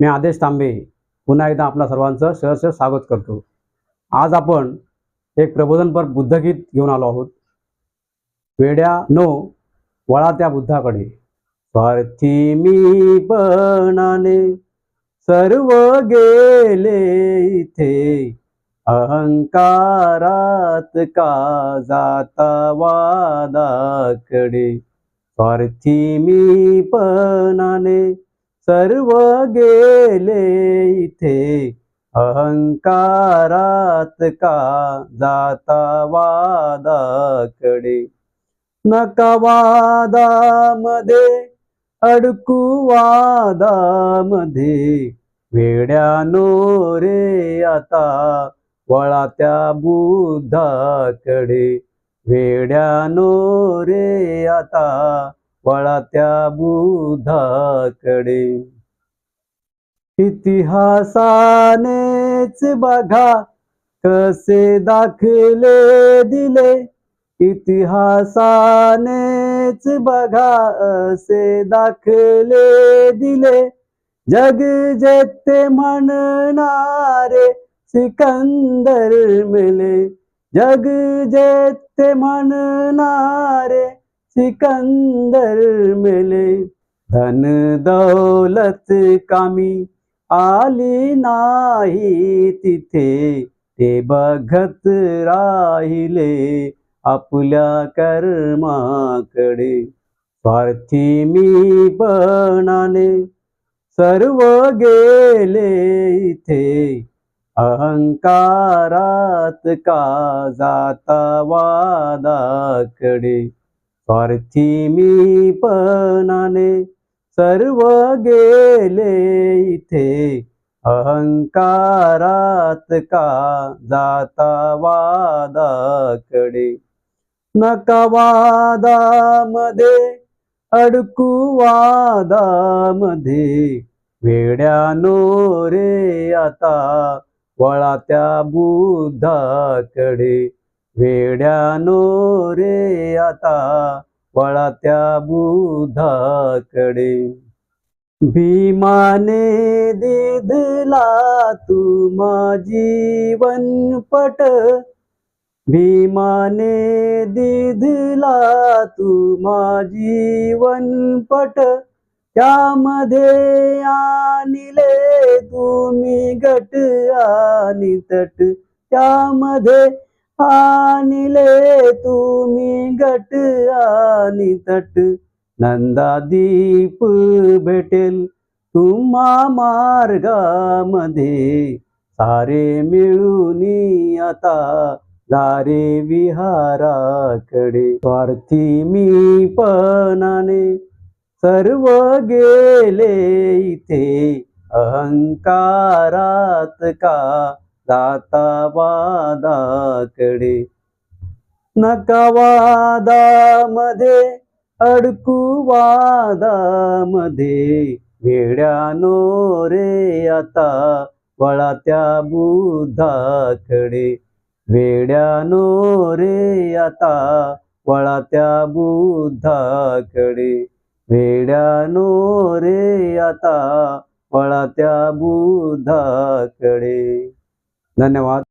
मी आदेश तांबे पुन्हा एकदा आपल्या सर्वांचं सहर्ष स्वागत करतो. आज आपण एक प्रबोधनपर बुद्धगीत घेऊन आलो आहोत. वेड्या नो वळा त्या बुद्धाकडे. स्वार्थी मी पणाने सर्व गेले इथे. अहंकारात का जाता वादाकडे? स्वार्थी मी पणाने सर्व गेले इथे. अहंकारात का जाता वादाकडे? नका वादामध्ये अडकू वादामध्ये. वेड्यानो रे आता वळा त्या बुद्धाकडे. वेड्यानो रे आता पळा त्या बुधाकडे. इतिहासानेच बघा कसे दाखले दिले. इतिहासानेच बघा असे दाखले दिले. जग जेते म्हणणारे सिकंदर मिले. जग जेते म्हणणारे सिकंदर मिले धन दौलत कामी आली नाही तिथे ते बघत राहिले आपल्या कर्माकडे. स्वार्थी मी पणाने सर्व गेले इथे अहंकारात का जाता वादाकडे? स्वार्थी मी पणाने सर्व गेले इथे. अहंकारात का जाता वादाकडे? नका वादामध्ये अडकू वादामध्ये. वेड्यानो रे आता वळा त्या बुद्धाकडे. वेड्यानो रे आता वळा त्या बुधाकडे. भीमाने दिधला तू जीवन पट भीमाने दिधला तू जीवन पट त्यामध्ये आणले तुम्ही गट आणि तट. त्यामध्ये आनिले तुम्ही गट आणि तट नंदादीप भेटेल तुम्हा मार्गामध्ये सारे मिळून आता दारे विहाराकडे स्वार्थी मी पणाने सर्व गेले इथे अहंकारात का जाता वादाकडे नका वादामध्ये अडकू वादामध्ये वेड्यानो रे आता वळा त्या बुद्धाकडे वेड्यानो रे आता वळा त्या बुद्धाकडे वेड्यानो रे आता वळा त्या बुद्धाकडे धन्यवाद.